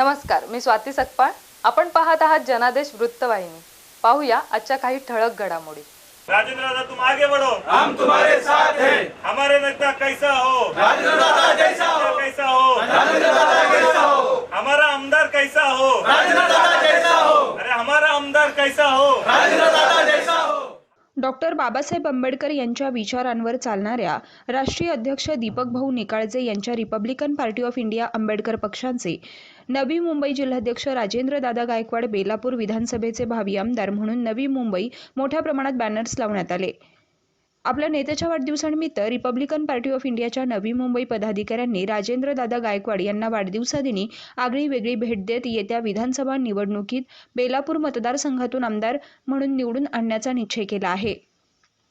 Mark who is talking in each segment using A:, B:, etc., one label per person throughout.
A: नमस्कार मी स्वाती सकपाळ. आपण पाहत आहात जनादेश वृत्तवाहिनी. पाहूया आजच्या काही ठळक घडामोडी.
B: राजेंद्र दादा तुम आगे बढ़ो
C: हम तुम्हारे साथ हैं.
B: हमारे नेता कैसा हो?
C: राजेंद्र दादा जैसा हो.
B: कैसा हो?
C: राजेंद्र दादा कैसा हो.
B: हमारा आमदार कैसा हो?
C: राजेंद्र दादा जैसा हो.
B: अरे हमारा आमदार कैसा हो
C: राजेंद्र दादा जैसा हो
D: डॉक्टर बाबासाहेब आंबेडकर यांच्या विचारांवर चालणाऱ्या राष्ट्रीय अध्यक्ष दीपक भाऊ निकाळजे यांच्या Republican Party of India Ambedkar पक्षांचे नवी मुंबई जिल्हाध्यक्ष राजेंद्र दादा गायकवाड बेलापूर विधानसभेचे भावी आमदार म्हणून नवी मुंबई मोठ्या प्रमाणात बॅनर्स लावण्यात आले. आपल्या नेत्याच्या वाढदिवसानिमित्त रिपब्लिकन पार्टी ऑफ इंडियाच्या नवी मुंबई पदाधिकाऱ्यांनी राजेंद्र दादा गायकवाड यांना वाढदिवसादिनी आगळी वेगळी भेट देत येत्या विधानसभा निवडणुकीत बेलापूर मतदारसंघातून आमदार म्हणून निवडून आणण्याचा निश्चय केला आहे.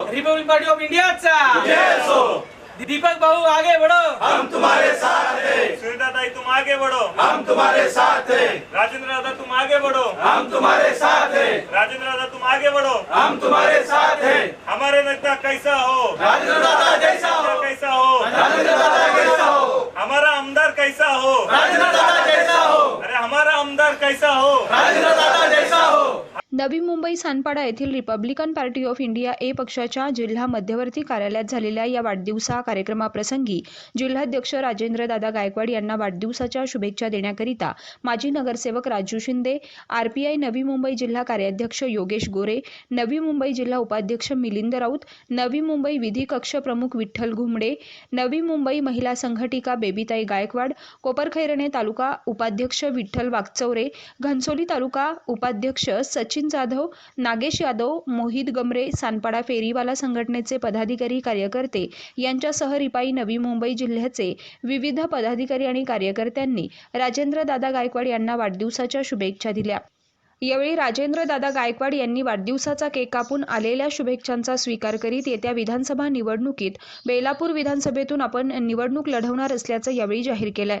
E: रिपब्लिक पार्टी ऑफ इंडियाचा दीपक भाऊ आगे बढ़ो।
C: हम तुम्हारे साथ हैं।
B: सुनीता दाई तुम आगे बढ़ो।
C: हम तुम्हारे साथ हैं।
B: राजेंद्र दादा तुम आगे बढ़ो।
C: हम तुम्हारे साथ हैं।
B: राजेंद्र दादा तुम आगे बढ़ो।
C: हम तुम्हारे साथ हैं।
B: हमारे नेता कैसा हो?
C: राजेंद्र दादा जैसा हो।
B: कैसा हो?
C: राजेंद्र दादा कैसा हो
B: हमारा आमदार कैसा हो
C: राजेंद्र दादा जैसा हो
B: अरे हमारा आमदार कैसा हो
C: राजेंद्र दादा जैसा हो
D: नवी मुंबई सानपाडा येथील Republican Party of India A पक्षाच्या जिल्हा मध्यवर्ती कार्यालयात झालेल्या या वाढदिवसा कार्यक्रमाप्रसंगी जिल्हाध्यक्ष राजेंद्र दादा गायकवाड यांना वाढदिवसाच्या शुभेच्छा देण्याकरिता माजी नगरसेवक राजू शिंदे आरपीआय नवी मुंबई जिल्हा कार्याध्यक्ष योगेश गोरे नवी मुंबई जिल्हा उपाध्यक्ष मिलिंद राऊत नवी मुंबई विधी कक्ष प्रमुख विठ्ठल घुमडे नवी मुंबई महिला संघटिका बेबीताई गायकवाड कोपरखैरणे तालुका उपाध्यक्ष विठ्ठल वागचौरे घनसोली तालुका उपाध्यक्ष सचिन जाधव नागेश यादव मोहित गमरे सानपाडा फेरीवाला संघटनेचे पदाधिकारी कार्यकर्ते यांच्यासह रिपाई नवी मुंबई जिल्ह्याचे विविध पदाधिकारी आणि कार्यकर्त्यांनी राजेंद्र दादा गायकवाड यांना वाढदिवसाच्या शुभेच्छा दिल्या यावेळी राजेंद्र दादा गायकवाड यांनी वाढदिवसाचा केक कापून आलेल्या शुभेच्छांचा स्वीकार करीत येत्या विधानसभा निवडणुकीत बेलापूर विधानसभेतून आपण निवडणूक लढवणार असल्याचं यावेळी जाहीर केलंय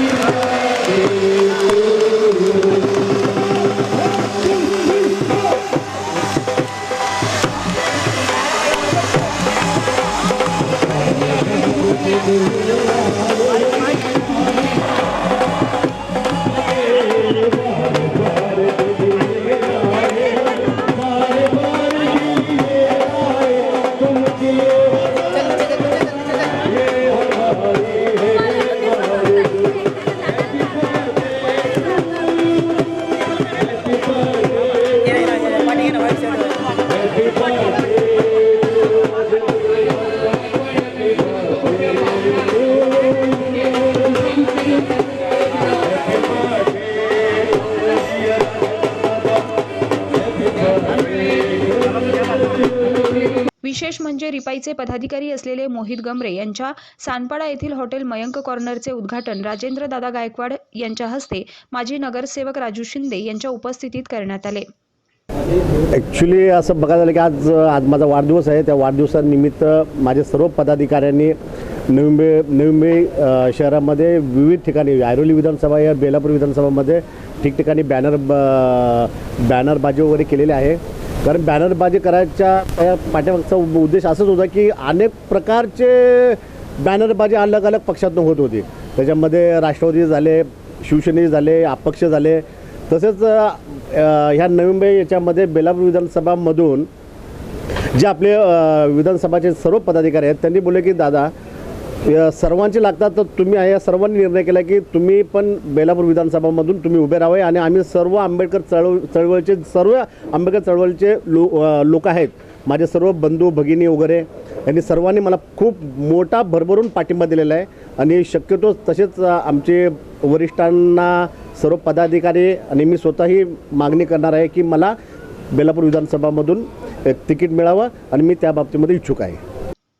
D: विशेष म्हणजे रिपाईचे पदाधिकारी असलेले मोहित गमरे यांच्या सानपाडा येथील हॉटेल मयंक कॉर्नरचे उद्घाटन राजेंद्र दादा गायकवाड यांच्या हस्ते माजी नगरसेवक राजू शिंदे यांच्या उपस्थितीत करण्यात आले.
F: ॲक्च्युली असं बघायला झालं की आज आज माझा वाढदिवस आहे. त्या वाढदिवसानिमित्त माझे सर्व पदाधिकाऱ्यांनी नवी मुंबई नवी मुंबई शहरामध्ये विविध ठिकाणी ऐरोली विधानसभा या बेलापूर विधानसभामध्ये ठिकठिकाणी बॅनर ब- बॅनरबाजी वगैरे केलेली आहे. कारण बॅनरबाजी करायच्या पाठ्यामागचा उद्देश असंच होता की अनेक प्रकारचे बॅनरबाजी अलग अलग पक्षातून होत होती. त्याच्यामध्ये राष्ट्रवादी झाले शिवसेने झाले अपक्ष झाले. तसेच ह्या नवी मुंबई याच्यामध्ये बेलापूर विधानसभामधून जे आपले विधानसभाचे सर्व पदाधिकारी आहेत त्यांनी बोलले की दादा सर्वांचे लागतात तर तुम्ही या सर्वांनी निर्णय केला की तुम्ही पण बेलापूर विधानसभामधून तुम्ही उभे राहावे आणि आम्ही सर्व आंबेडकर चळव चळवळीचे सर्व आंबेडकर चळवळीचे लो लोक आहेत. माझे सर्व बंधू भगिनी वगैरे यांनी सर्वांनी मला खूप मोठा भरभरून पाठिंबा दिलेला आहे. आणि शक्यतो तसेच आमचे वरिष्ठांना सर्व पदाधिकारी आणि मी स्वतःही मागणी करणार आहे की मला बेलापूर विधानसभामधून तिकीट मिळावं आणि मी त्या बाबतीमध्ये इच्छुक आहे.